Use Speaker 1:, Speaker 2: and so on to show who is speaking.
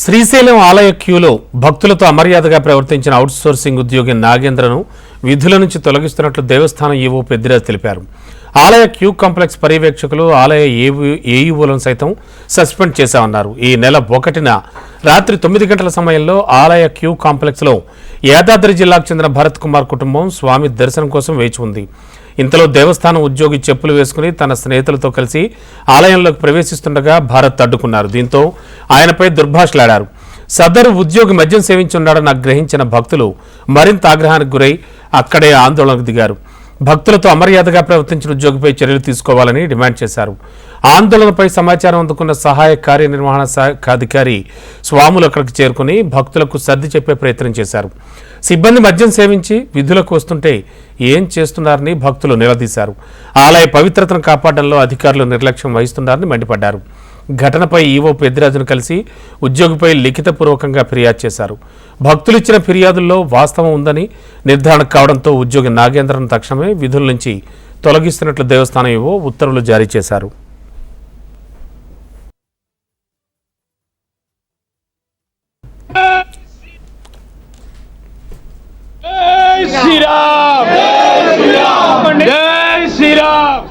Speaker 1: శ్రీశైలం ఆలయ క్యూలో భక్తులతో అమర్యాదగా ప్రవర్తించిన అవుట్సోర్సింగ్ ఉద్యోగి నాగేంద్రను విధుల నుంచి తొలగిస్తున్నట్లు దేవస్థానం ఈవో పెద్దిరాజ్ తెలిపారు. ఆలయ క్యూ కాంప్లెక్స్ పర్యవేక్షకులు ఆలయ ఏవి- ఏఈఓలను సైతం సస్పెండ్ చేశామన్నారు. ఈ నెల ఒకటిన రాత్రి తొమ్మిది గంటల సమయంలో ఆలయ క్యూ కాంప్లెక్స్లో యాదాద్రి జిల్లాకు చెందిన భరత్ కుమార్ కుటుంబం స్వామి దర్శనం కోసం వేచి ఉంది. ఇంతలో దేవస్థానం ఉద్యోగి చెప్పులు వేసుకుని తన స్నేహితులతో కలిసి ఆలయంలోకి ప్రవేశిస్తుండగా భారత్ అడ్డుకున్నారు. దీంతో ఆయనపై దుర్భాషలాడారు. సదరు ఉద్యోగి మద్యం సేవించున్నాడని గ్రహించిన భక్తులు మరింత ఆగ్రహానికి గురై అక్కడే ఆందోళనకు దిగారు. భక్తులతో అమర్యాదగా ప్రవర్తించిన ఉద్యోగిపై చర్యలు తీసుకోవాలని డిమాండ్ చేశారు. ఆందోళనపై సమాచారం అందుకున్న సహాయ కార్యనిర్వహణ శాఖ అధికారి స్వాములు అక్కడికి చేరుకుని భక్తులకు సర్ది చెప్పే ప్రయత్నం చేశారు. సిబ్బంది మద్యం సేవించి విధులకు వస్తుంటే ఏం చేస్తున్నారని భక్తులు నిలదీశారు. ఆలయ పవిత్రతను కాపాడడంలో అధికారులు నిర్లక్ష్యం వహిస్తున్నారని మండిపడ్డారు. ఘటనపై ఈవో పెద్దిరాజును కలిసి ఉద్యోగిపై లిఖితపూర్వకంగా ఫిర్యాదు చేశారు. భక్తులిచ్చిన ఫిర్యాదుల్లో వాస్తవం ఉందని నిర్ధారణ కావడంతో ఉద్యోగి నాగేంద్రను తక్షణమే విధుల నుంచి తొలగిస్తున్నట్లు దేవస్థానం ఈవో ఉత్తర్వులు జారీ చేశారు.
Speaker 2: శ్రీరామ్! శ్రీరామ్!